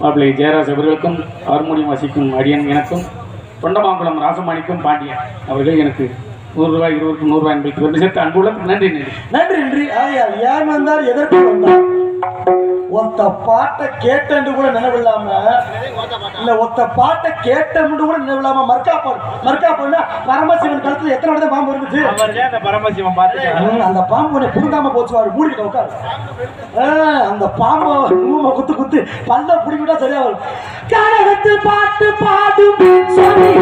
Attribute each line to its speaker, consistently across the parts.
Speaker 1: மாப்பிள்ளை ஜெயராஜ் அவர்களுக்கும் ஹார்மோனியம் வாசிக்கும் அடியன் எனக்கும் தொண்டமாங்குளம் ராசமாணிக்கும் பாண்டியன் அவர்கள் எனக்கு நூறு ரூபாய் இருபது நூறு ரூபாய் என்பது வந்து சேர்த்து அன்புள்ளதுக்கு நன்றி நன்றி.
Speaker 2: நன்றி நன்றி. ஆகையால் யார் வந்தார் எதற்கு வந்தார் ஒத்த பாட்டை கேட்டேன்னு கூட நினைவில்லாம இல்ல ஒத்த பாட்டை கேட்டேன்னு கூட நினைவில்லாம மறுக்கா மர்க்காப்பாடுனா பரமசிவன் கழுத்துல எத்தனை இடத்துல பாம்பு இருந்துச்சு?
Speaker 3: அந்த பரமசிவம் பார்த்து
Speaker 2: அந்த பாம்பு உன்னை புடுங்காம போச்சு அவரு மூடிக்கிட்ட உட்காரு. அந்த பாம்பை நூம குத்து குத்து பல்ல புடிக்கிட்டா சரியா வரும் கனகத்து பாட்டு பாடும் சுவாமி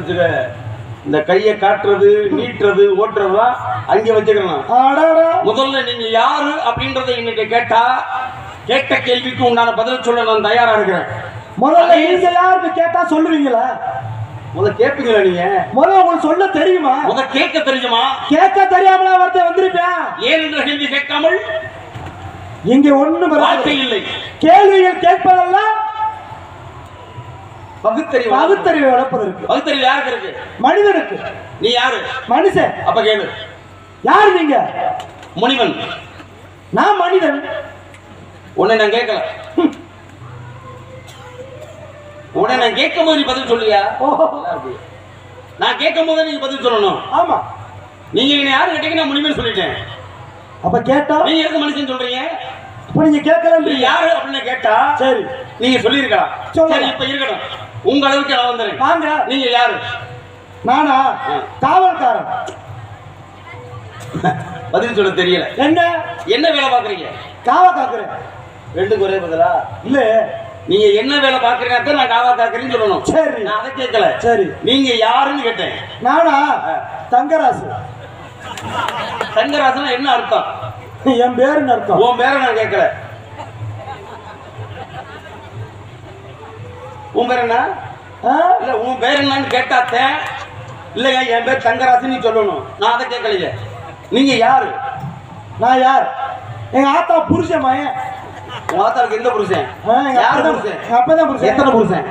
Speaker 3: வச்சுக்க. இந்த கையை காட்டுறது நீட்டுறது ஓட்டுறதுலாம் அங்கே வச்சுக்கணும்.
Speaker 2: அடடா.
Speaker 3: முதல்ல நீங்க யாரு அப்படின்றத இன்னைக்கு கேட்டா கேட்ட கேள்விக்கு உண்டான பதில் சொல்ல நான் தயாரா இருக்கிறேன்.
Speaker 2: முதல்ல நீங்க யாருன்னு கேட்டா சொல்லுவீங்களா?
Speaker 3: முத கேட்பீங்களா நீங்க?
Speaker 2: முதல்ல உங்களுக்கு சொல்ல தெரியுமா?
Speaker 3: முத கேட்க தெரியுமா?
Speaker 2: கேட்க தெரியாமலா ஒருத்தன் வந்திருப்பேன்
Speaker 3: ஏன் என்ற கேள்வி கேட்காமல்?
Speaker 2: இங்க ஒண்ணு
Speaker 3: இல்லை.
Speaker 2: கேள்விகள் கேட்பதெல்லாம்
Speaker 3: பகுத்தறிவு
Speaker 2: பகுத்தறிவை வளர்ப்பதற்கு
Speaker 3: பகுத்தறிவு யாருக்கு இருக்கு?
Speaker 2: மனிதனுக்கு.
Speaker 3: நீ யாரு?
Speaker 2: மனுஷன்.
Speaker 3: அப்ப கேளு.
Speaker 2: யார் நீங்க?
Speaker 3: முனிவன்.
Speaker 2: நான் மனிதன்.
Speaker 3: உன்னை நான் கேட்கல. உன்னை நான் கேட்கும் போது நீ பதில் சொல்லுவியா?
Speaker 2: ஓஹோ.
Speaker 3: நான் கேட்கும் போது நீங்க பதில் சொல்லணும்.
Speaker 2: ஆமா.
Speaker 3: நீங்க என்ன யாரு கேட்டீங்க? நான் முனிவன் சொல்லிட்டேன்.
Speaker 2: அப்ப கேட்டா?
Speaker 3: நீங்க எதுக்கு மனுஷன் சொல்றீங்க?
Speaker 2: இப்ப நீங்க கேட்கல
Speaker 3: நீ யாரு அப்படின்னு கேட்டா?
Speaker 2: சரி.
Speaker 3: நீங்க சொல்லியிருக்கலாம். சரி இப்ப இருக்கட்டும். உங்க அளவுக்கு நான் வந்துறேன்
Speaker 2: வாங்க.
Speaker 3: நீங்க யாரு?
Speaker 2: நானா. காவல்காரன்.
Speaker 3: பதில் சொல்ல தெரியல.
Speaker 2: என்ன?
Speaker 3: என்ன வேலை பாக்குறீங்க
Speaker 2: காவ காக்குறேன்.
Speaker 3: ரெண்டுக்கு ஒரே பதிலா?
Speaker 2: இல்ல.
Speaker 3: நீங்க என்ன வேலை பாக்குறீங்க நான் காவா காக்குறேன்னு சொல்லணும்.
Speaker 2: சரி.
Speaker 3: நான் அதை கேட்கல.
Speaker 2: சரி.
Speaker 3: நீங்க யாருன்னு கேட்டேன்.
Speaker 2: நானா? தங்கராசு.
Speaker 3: தங்கராசனா என்ன அர்த்தம்?
Speaker 2: என் பேருன்னு அர்த்தம்.
Speaker 3: உன் பேரை நான் கேட்கல. உன் பேர் என்ன? இல்ல உன் பேர் என்னன்னு கேட்டாத்தேன் இல்லையா என் பேர் தங்கராசு நீ சொல்லணும். நான் அதை கேட்கலையே. நீங்க யாரு?
Speaker 2: நான் யார்? எங்க ஆத்தா புருஷன் மயன்
Speaker 3: உன் ஆத்தாளுக்கு எந்த புருஷன்? யார் புருஷன்?
Speaker 2: அப்பா தான் புருஷன்.
Speaker 3: எத்தனை புருஷன்?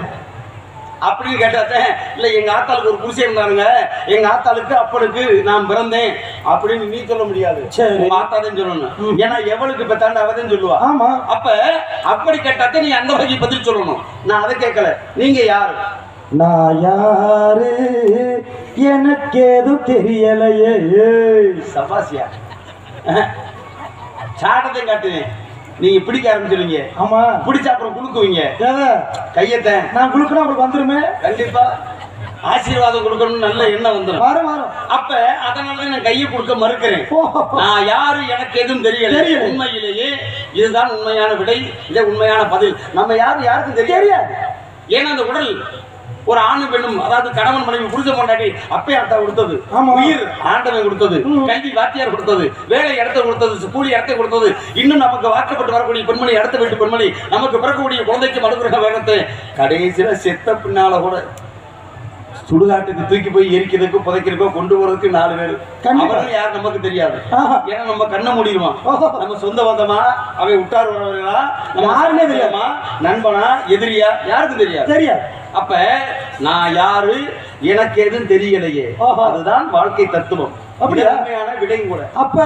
Speaker 3: அப்படின்னு கேட்டாத்தேன் இல்ல எங்க ஆத்தாளுக்கு ஒரு புருஷன் இருந்தாருங்க எங்க ஆத்தாளுக்கு அப்பனுக்கு நான் பிறந்தேன். அப்படின்னு நீ சொல்ல முடியாது.
Speaker 2: சரி.
Speaker 3: உங்க ஆத்தா தான் சொல்லணும். ஏன்னா எவளுக்கு பெத்தாண்டு அவதான் சொல்லுவா?
Speaker 2: ஆமா.
Speaker 3: அப்ப அப்படி கேட்டாத்தே நீ அந்த வகை பதில் சொல்லணும். நான் அதை கேட்கல. நீங்க யாரு?
Speaker 2: நான் யாரு? எனக்கு ஏதும் தெரியலையே.
Speaker 3: சபாசியா? சாட்டத்தையும் காட்டுவேன் நீங்க பிடிக்க ஆரம்பிச்சிருவீங்க.
Speaker 2: ஆமா.
Speaker 3: பிடிச்ச அப்புறம் குலுக்குவீங்க. கையத்தேன்
Speaker 2: நான் குளுக்கணும் உங்களுக்கு வந்துருமே?
Speaker 3: கண்டிப்பா. ஆசீர்வாதம் கொடுக்கணும்னு நல்ல எண்ணம் வந்துடும்
Speaker 2: வரும் வரும்.
Speaker 3: அப்ப அதனால நான் கையை கொடுக்க மறுக்கிறேன். நான் யாரு எனக்கு எதுவும் தெரியல. உண்மையிலேயே இதுதான் உண்மையான விடை இதே உண்மையான பதில். நம்ம யாரு யாருக்கும் தெரியாது. ஏன்னா அந்த உடல் ஒரு ஆணும் பெண்ணும் அதாவது கணவன் மனைவி புருஷ கொண்டாடி அப்பே அத்தா கொடுத்தது. உயிர் ஆண்டவன் கொடுத்தது. கல்வி வாத்தியார் கொடுத்தது வேலை இடத்த கொடுத்தது கூலி இடத்த கொடுத்தது இன்னும் நமக்கு வாக்கப்பட்டு வரக்கூடிய பெண்மணி அடுத்த வீட்டு பெண்மணி நமக்கு பிறக்கக்கூடிய குழந்தைக்கு மனுகிரக வேகத்தை கடைசியில செத்த பின்னால கூட சுடுகாட்டுக்கு தூக்கி போய் எரிக்கிறதுக்கு புதைக்கிறதுக்கோ கொண்டு போறதுக்கு நாலு பேர். அவரும் யார் நமக்கு தெரியாது. ஏன்னா நம்ம கண்ணை
Speaker 2: ஓஹோ.
Speaker 3: நம்ம சொந்த பந்தமா அவை உட்டார் வரவர்களா
Speaker 2: தெரியாது.
Speaker 3: தெரியாமா நண்பனா எதிரியா யாருக்கும் தெரியாது
Speaker 2: தெரியாது
Speaker 3: அப்ப நான் யாரு? எனக்கு எதுவும் தெரியலையே. அதுதான் வாழ்க்கை தத்துவம்.
Speaker 2: அப்படியா?
Speaker 3: இது உண்மையான விடையும் கூட.
Speaker 2: அப்ப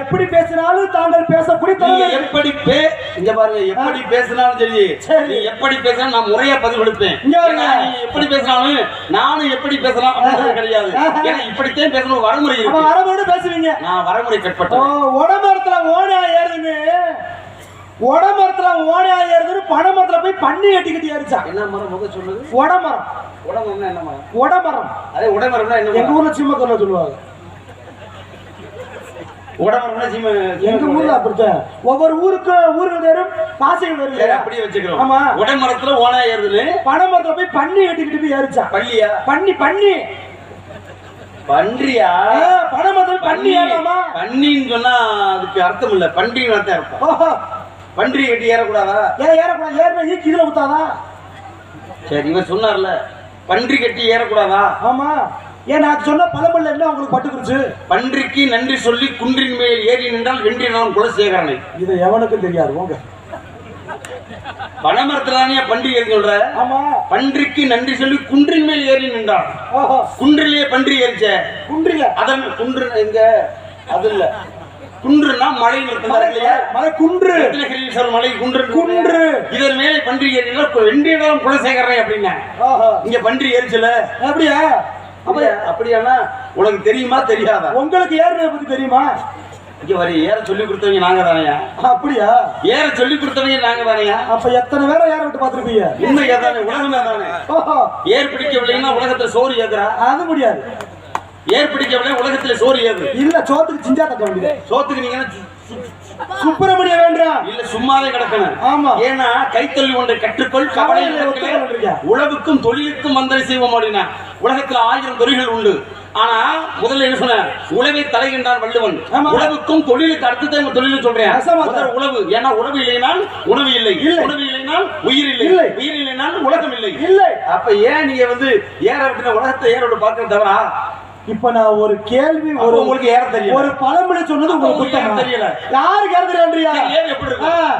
Speaker 2: எப்படி பேசினாலும் தாங்கள் பேசக்கூடிய
Speaker 3: எப்படி பே இங்க பாருங்க எப்படி பேசினாலும் சரி.
Speaker 2: சரி.
Speaker 3: எப்படி பேசினாலும் நான் முறையா பதில் கொடுப்பேன். எப்படி பேசினாலும் நானும் எப்படி பேசலாம் கிடையாது. ஏன்னா இப்படித்தான் பேசணும் வரமுறை
Speaker 2: வரவோட பேசுவீங்க.
Speaker 3: நான் வரமுறை கட்பட்டேன்
Speaker 2: உடமரத்துல ஓனா ஏறுதுன்னு உடமரத்துல ஓனா ஏறுதுன்னு பனைமரத்துல போய் பண்ணி கட்டிக்கிட்டு ஏறிச்சான்
Speaker 3: என்ன மரம் முக சொல்லுது
Speaker 2: உடமரம்
Speaker 3: உடம்புனா என்ன மரம்?
Speaker 2: உடமரம்
Speaker 3: அதே உடம்புனா என்ன
Speaker 2: எங்க
Speaker 3: மரம்
Speaker 2: ஊர்ல சிம்மக்கல்ல சொல்லுவாங்க.
Speaker 3: உடம்புனா சீம
Speaker 2: எங்க ஊர்ல அப்படித்தான். ஒவ்வொரு ஊருக்கு ஊருக்கு வேறும் பாசைகள் வரும்?
Speaker 3: அப்படியே வச்சுக்கிறோம்.
Speaker 2: ஆமா.
Speaker 3: உடம்பரத்துல ஓனா ஏறுதுன்னு
Speaker 2: பனைமரத்துல போய் பண்ணி கட்டிக்கிட்டு போய் ஏறிச்சான்
Speaker 3: பள்ளியா
Speaker 2: பண்ணி பண்ணி.
Speaker 3: பன்றியா?
Speaker 2: போய் பண்ணி ஏறலாமா?
Speaker 3: பன்னின்னு சொன்னா அதுக்கு அர்த்தம் இல்ல. அர்த்தம் அர்த்தம்.
Speaker 2: ஓஹோ.
Speaker 3: பன்றி கட்டி ஏறக்கூடாதா?
Speaker 2: ஏன் ஏறக்கூடாது. ஏறினா ஈக்கு இதுல ஊத்தாதா?
Speaker 3: சரி இவர் சொன்னார்ல பன்றி கட்டி ஏறக்கூடாதா?
Speaker 2: ஆமா. ஏன் நான் சொன்ன பழமொழில என்ன உங்களுக்கு பட்டுக்குருச்சு
Speaker 3: பன்றிக்கு நன்றி சொல்லி குன்றின் மேல் ஏறி நின்றால் வென்றினான் குலசேகரனை
Speaker 2: இது எவனுக்கும் தெரியாது போங்க
Speaker 3: பனைமரத்துலானே பன்றி ஏறி சொல்ற?
Speaker 2: ஆமா.
Speaker 3: பன்றிக்கு நன்றி சொல்லி குன்றின் மேல் ஏறி நின்றான்.
Speaker 2: ஓஹோ.
Speaker 3: குன்றிலே பன்றி ஏறிச்ச.
Speaker 2: குன்றில.
Speaker 3: அதன் குன்று எங்க? அது இல்ல. குன்றுனா மலை நிறுத்தம் இல்லையா?
Speaker 2: மலை குன்று.
Speaker 3: ரத்னகிரீஸ்வரர் மலை குன்று
Speaker 2: குன்று.
Speaker 3: இதன் மேலே பன்றி ஏறினா வென்றினான் குலசேகரனை அப்படின்னா. இங்க பன்றி ஏறிச்சல.
Speaker 2: அப்படியா? அப்ப
Speaker 3: அப்படியா? அப்படியானா உனக்கு தெரியுமா தெரியாதா?
Speaker 2: உங்களுக்கு ஏறினதை பத்தி தெரியுமா?
Speaker 3: இங்க வரி ஏற சொல்லி கொடுத்தவங்க நாங்க தானையா?
Speaker 2: அப்படியா?
Speaker 3: ஏற சொல்லி கொடுத்தவங்க நாங்க தானையா?
Speaker 2: அப்ப எத்தனை பேரை ஏற விட்டு பாத்துருப்பீங்க
Speaker 3: உண்மை ஏதானே உலகமே தானே. ஏர் பிடிக்கவில்லைன்னா உலகத்துல சோறு ஏதுரா
Speaker 2: அது முடியாது.
Speaker 3: ஏர் பிடிக்கவில்லை உலகத்துல சோறு ஏது
Speaker 2: இல்ல சோத்துக்கு சிஞ்சா தட்ட வேண்டியது.
Speaker 3: சோத்துக்கு நீங்க
Speaker 2: சுப்பிரமணிய வேண்டாம்
Speaker 3: இல்ல சும்மாவே கிடக்கணும்.
Speaker 2: ஆமா.
Speaker 3: ஏன்னா கைத்தொழில் ஒன்றை கற்றுக்கொள் கவலை? உழவுக்கும் தொழிலுக்கும் வந்தனை செய்வோம் அப்படின்னா உலகத்துல ஆயிரம் தொழில்கள் உண்டு. ஆனா முதல்ல என்ன சொன்ன உழவை தலைகின்றான் வள்ளுவன். உழவுக்கும் தொழிலுக்கு அடுத்ததான் தொழில் சொல்றேன். உழவு. ஏன்னா உழவு இல்லைனால் உணவு இல்லை. உணவு இல்லைனால் உயிர் இல்லை.
Speaker 2: இல்லை.
Speaker 3: உயிர் இல்லைனால் உலகம் இல்லை.
Speaker 2: இல்லை.
Speaker 3: அப்ப ஏன் நீங்க வந்து ஏற விட்டு உலகத்தை ஏற விட்டு பார்க்கறது தவறா?
Speaker 2: இப்ப நான் ஒரு கேள்வி
Speaker 3: ஒரு உங்களுக்கு ஏற தெரியும்
Speaker 2: ஒரு பழமொழி சொன்னது உங்களுக்கு குத்தமா?
Speaker 3: தெரியல?
Speaker 2: யாருக்கு ஏற
Speaker 3: சரி, ஏர் எப்படி இருக்கும்?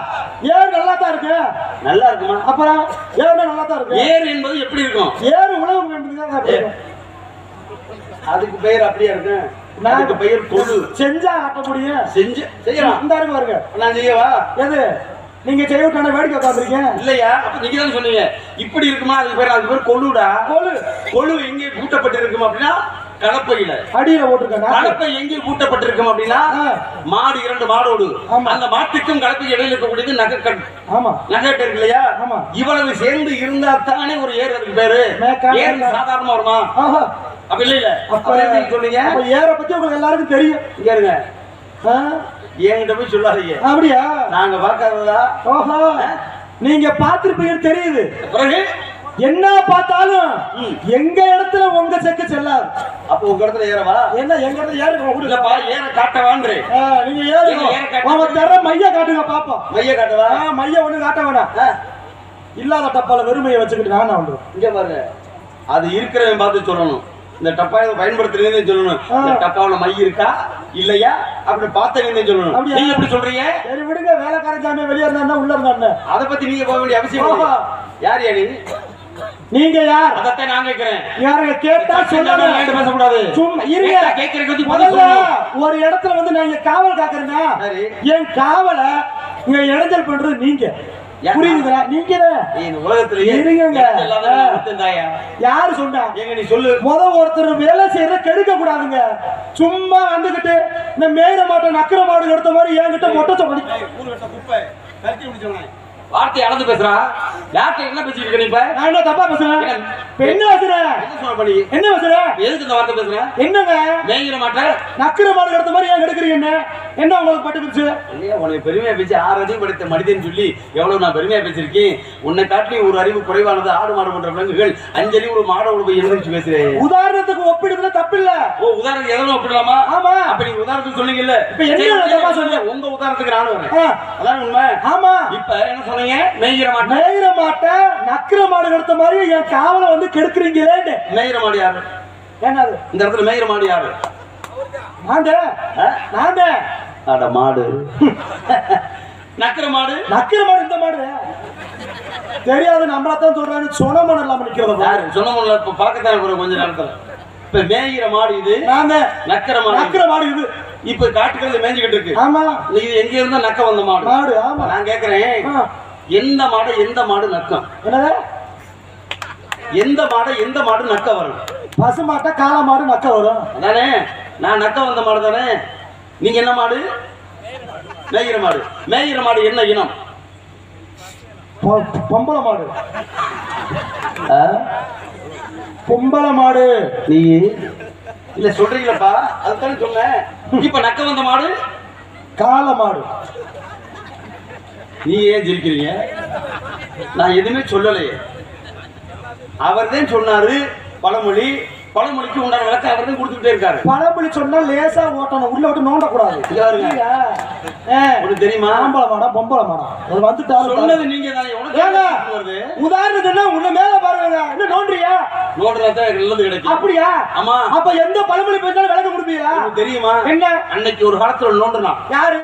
Speaker 2: ஏர் நல்லா தான் இருக்கு.
Speaker 3: நல்லா இருக்குமா?
Speaker 2: அப்புறம் ஏர் நல்லா தான் இருக்கு.
Speaker 3: ஏர் என்பது எப்படி இருக்கும்?
Speaker 2: ஏர் அப்படி இருக்கும்.
Speaker 3: அதுக்கு பெயர் அப்படியே இருக்கு.
Speaker 2: நான்
Speaker 3: அதுக்கு பெயர் கொழு
Speaker 2: செஞ்சா முடியும்.
Speaker 3: செஞ்சு செய்யலாம்.
Speaker 2: இந்த இருக்கு பாருங்க.
Speaker 3: நான் செய்யவா?
Speaker 2: எது? நீங்க செய்ய விட்டான வேடிக்கை உட்காந்துருக்கீங்க
Speaker 3: இல்லையா? அப்ப நீங்க தான் சொன்னீங்க. இப்படி இருக்குமா? அதுக்கு பேர் அதுக்கு பேர் கொழுடா.
Speaker 2: கொழு.
Speaker 3: கொழு எங்கே பூட்டப்பட்டிருக்கும் அப்படின்னா கடப்பையில
Speaker 2: அடியில போட்டிருக்கேன்
Speaker 3: கடப்பை எங்கே பூட்டப்பட்டிருக்கும் அப்படின்னா. மாடு இரண்டு மாடோடு. அந்த மாட்டுக்கும் கடப்பை இடையில இருக்கக்கூடியது நகைக்கண்
Speaker 2: ஆமா.
Speaker 3: நகைட்டு இருக்கு இல்லையா. இவ்வளவு சேர்ந்து இருந்தா தானே ஒரு ஏர் அதுக்கு பேரு. ஏர். சாதாரணமா வருமா. அப்ப இல்ல இல்ல.
Speaker 2: அப்ப
Speaker 3: அப்ப
Speaker 2: ஏரை பத்தி உங்களுக்கு எல்லாருக்கும் தெரியும்.
Speaker 3: இங்க இருங்க? என்கிட்ட போய் சொல்லாதீங்க.
Speaker 2: அப்படியா?
Speaker 3: நாங்க பார்க்காததா?
Speaker 2: ஓஹோ. நீங்க பார்த்திருப்பீங்கன்னு தெரியுது.
Speaker 3: பிறகு?
Speaker 2: என்ன பார்த்தாலும். எங்க இடத்துல உங்க செக்கு செல்லாது.
Speaker 3: அப்ப உங்க இடத்துல ஏறவா?
Speaker 2: என்ன எங்க இடத்துல ஏறுங்க
Speaker 3: இல்லப்பா ஏற காட்டவான்றே.
Speaker 2: நீங்க ஏறுங்க. அவன் தர மைய காட்டுங்க பாப்போம்
Speaker 3: மைய காட்டவா?
Speaker 2: மைய ஒண்ணு காட்ட வேணாம். இல்லாத டப்பால வெறுமையை வச்சுக்கிட்டு நானா வந்துடும்
Speaker 3: இங்க பாருங்க. அது இருக்கிறவன் பார்த்து சொல்லணும். இந்த டப்பா பயன்படுத்துறீங்கன்னு சொல்லணும். இந்த டப்பாவுல மை இருக்கா இல்லையா? அப்படி பார்த்தவங்க சொல்லணும்? நீங்க எப்படி சொல்றீங்க?
Speaker 2: சரி விடுங்க. வேலைக்காரன் சாமியா வெளியே இருந்தா உள்ள இருந்தா
Speaker 3: அத பத்தி நீங்க போக வேண்டிய அவசியம். யார் யாரு?
Speaker 2: நீங்க யார்?
Speaker 3: அதத்தான் நான் கேட்கிறேன்.
Speaker 2: யாருங்க? கேட்டா
Speaker 3: சொல்லாம
Speaker 2: சொல்லுங்க.
Speaker 3: பேசக்கூடாது.
Speaker 2: சும்மா இருங்க.
Speaker 3: பதில்
Speaker 2: முதல்ல. ஒரு இடத்துல வந்து நான் காவல் காக்குறேன்னா. என் காவலை இங்க இடைஞ்சல் பண்றது நீங்க? புரியுதுங்களா? நீங்க. யாரு சொன்னா?
Speaker 3: நீ சொல்லு.
Speaker 2: முத ஒருத்தர் வேலை செய்யறத கெடுக்க கூடாதுங்க. சும்மா வந்துகிட்டு இந்த மேல மாட்டை நக்கிர மாடு எடுத்த மாதிரி என்கிட்ட மொட்டை சொல்லி
Speaker 3: வார்த்தை அளந்து பேசுறா? யார்கிட்ட என்ன பேசிட்டு இருக்க இப்ப?
Speaker 2: நான் என்ன தப்பா பேசுறேன்? என்ன? பேசுறேன்
Speaker 3: என்ன சொல்ல பண்ணி
Speaker 2: என்ன பேசுறேன்
Speaker 3: எதுக்கு இந்த வார்த்தை பேசுற?
Speaker 2: என்னங்க?
Speaker 3: மேய்கிற மாட்டேன்
Speaker 2: நக்கிர மாடு எடுத்த மாதிரி ஏன் எடுக்கிறீங்க என்ன? என்ன உங்களுக்கு பட்டுக்குச்சு
Speaker 3: இல்லையா உனக்கு பெருமையா பேசி ஆறு அறிவு படைத்த மனிதன் சொல்லி எவ்வளவு நான் பெருமையா பேசியிருக்கேன். உன்னை காட்டி ஒரு அறிவு குறைவானது ஆடு மாடு போன்ற விலங்குகள். அஞ்சலி ஒரு மாடோட போய் எழுந்திரிச்சு பேசுறேன்?
Speaker 2: உதாரணத்துக்கு ஒப்பிடுறதுல தப்பில்ல.
Speaker 3: ஓ உதாரணத்துக்கு எதனா ஒப்பிடலாமா?
Speaker 2: ஆமா.
Speaker 3: அப்ப நீங்க உதாரணத்துக்கு சொன்னீங்கல்ல.
Speaker 2: இப்ப என்ன சொல்றீங்க?
Speaker 3: உங்க உதாரணத்துக்கு நானும் அதான் உண்மை.
Speaker 2: ஆமா.
Speaker 3: இப்ப என்ன சொன்னீங்க மேய்கிற மாட்டேன்
Speaker 2: மேயிற மாட்டை நக்கிர மாடு எடுத்த மாதிரி என் காவலை வந்து கெடுக்குறீங்களேன்னு
Speaker 3: மேய்கிற மாடு யாரு?
Speaker 2: என்னது?
Speaker 3: இந்த இடத்துல மேய்கிற மாடு யாரு?
Speaker 2: நாங்க
Speaker 3: ஆ?
Speaker 2: நாங்க
Speaker 3: அட மாடு. நக்கிற மாடு?
Speaker 2: நக்கிர மாடு இந்த மாடு. தெரியாது நம்மளத்தான் சொல்றாங்க சொனமன் இல்லாம நிக்கிறத.
Speaker 3: யாரு? முடியல இப்ப பார்க்கத்தானே கொஞ்ச நேரத்துல. இப்ப மேயிற மாடு இது நக்கிற மாடு.
Speaker 2: நக்கிற மாடு இது.
Speaker 3: இப்ப காட்டுக்கிறது மேய்ஞ்சுக்கிட்டு இருக்கு.
Speaker 2: ஆமா.
Speaker 3: இது எங்க இருந்தா நக்க வந்த மாடு?
Speaker 2: மாடு ஆமா.
Speaker 3: நான் கேக்குறேன். எந்த மாடு எந்த மாடு நக்கம்?
Speaker 2: என்னது?
Speaker 3: எந்த மாடு எந்த மாடு நக்க வரும்?
Speaker 2: பசு மாட்டை காளை மாடு நக்க வரும்.
Speaker 3: அதானே? நான் நக்க வந்த மாடு தானே? நீங்க என்ன மாடு? மேய்கிற மாடு. மேய்கிற மாடு என்ன இனம்?
Speaker 2: பொம்பளை மாடு? பொம்பளை மாடு.
Speaker 3: நீ இல்ல சொல்றீங்களப்பா. அதுதானே சொன்னேன். இப்ப நக்க வந்த மாடு?
Speaker 2: காளை மாடு.
Speaker 3: நீ ஏன் சிரிக்கிறீங்க நான் எதுவுமே சொல்லலையே. அவர் தான் சொன்னாரு பழமொழி. பழமொழிக்கு உண்டான விளக்கம் அவர் தான் கொடுத்துட்டே இருக்காரு.
Speaker 2: பழமொழி சொன்னா லேசா ஓட்டணும் உள்ள விட்டு நோண்டக்கூடாது.
Speaker 3: உனக்கு தெரியுமா?
Speaker 2: ஆம்பளை மாடா பொம்பளை மாடா. அது வந்துட்டாரு
Speaker 3: சொன்னது நீங்க தானே. உனக்கு
Speaker 2: ஏங்க?
Speaker 3: என்ன வருது?
Speaker 2: உதாரணத்துக்கு உன்ன மேல பாருங்க என்ன நோண்டுறியா?
Speaker 3: நோடுறதா தான் நல்லது கிடைக்கும்
Speaker 2: அப்படியா?
Speaker 3: ஆமா.
Speaker 2: அப்ப எந்த பழமொழி பேசினாலும் விளக்கம் கொடுப்பீங்களா?
Speaker 3: தெரியுமா?
Speaker 2: என்ன?
Speaker 3: அன்னைக்கு ஒரு காலத்துல நோண்டுனா
Speaker 2: யாரு?